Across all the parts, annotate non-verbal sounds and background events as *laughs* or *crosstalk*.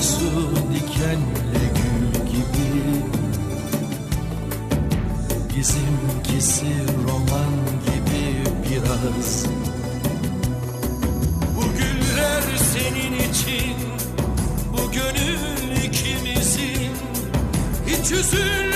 Su dikenle gül gibi. Bizimkisi roman gibi biraz. Bu güller senin için Bu gönül ikimizin. Hiç üzülme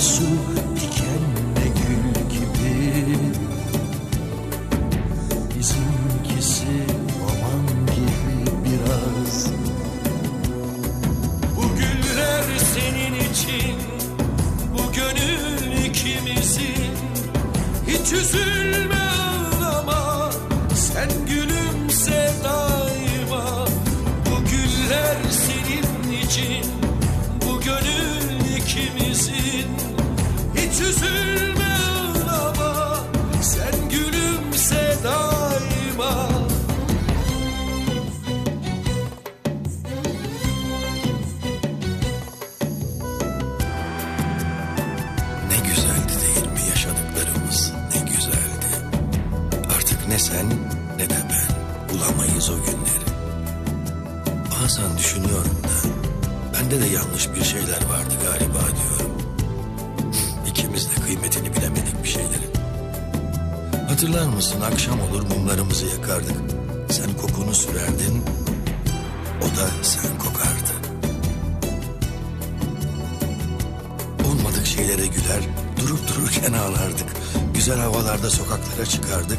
su dikenle gül gibi. Bizimkisi roman gibi biraz. Bu güller senin için Bu gönül ikimizin. Hiç üzülme sen ne de ben bulamayız o günleri. Bazen düşünüyorum da bende de yanlış bir şeyler vardı galiba diyorum. İkimiz de kıymetini bilemedik bir şeylerin. Hatırlar mısın akşam olur mumlarımızı yakardık. Sen kokunu sürerdin o da sen kokardı. Olmadık şeylere güler, durup dururken ağlardık. Güzel havalarda sokaklara çıkardık.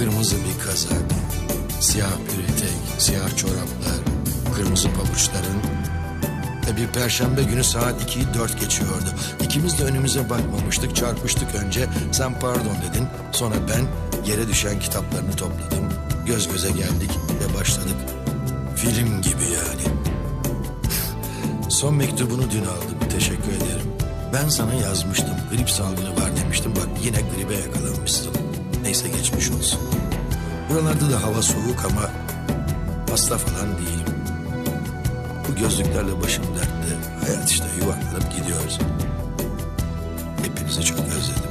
Kırmızı bir kazak, siyah bir etek, siyah çoraplar, kırmızı pabuçların bir perşembe günü saat 2'yi 4 geçiyordu. İkimiz de önümüze bakmamıştık, çarpıştık önce. Sen pardon dedin, sonra ben yere düşen kitaplarını topladım. Göz göze geldik ve başladık. Film gibi yani. *laughs* Son mektubunu dün aldım. Teşekkür ederim. Ben sana yazmıştım. Grip salgını var demiştim. Bak yine gribe yakalanmışsın. Neyse geçmiş olsun. Buralarda da hava soğuk ama hasta falan değilim. Bu gözlüklerle başım dertte. Hayat işte yuvarlanıp gidiyoruz. Hepinizi çok özledim.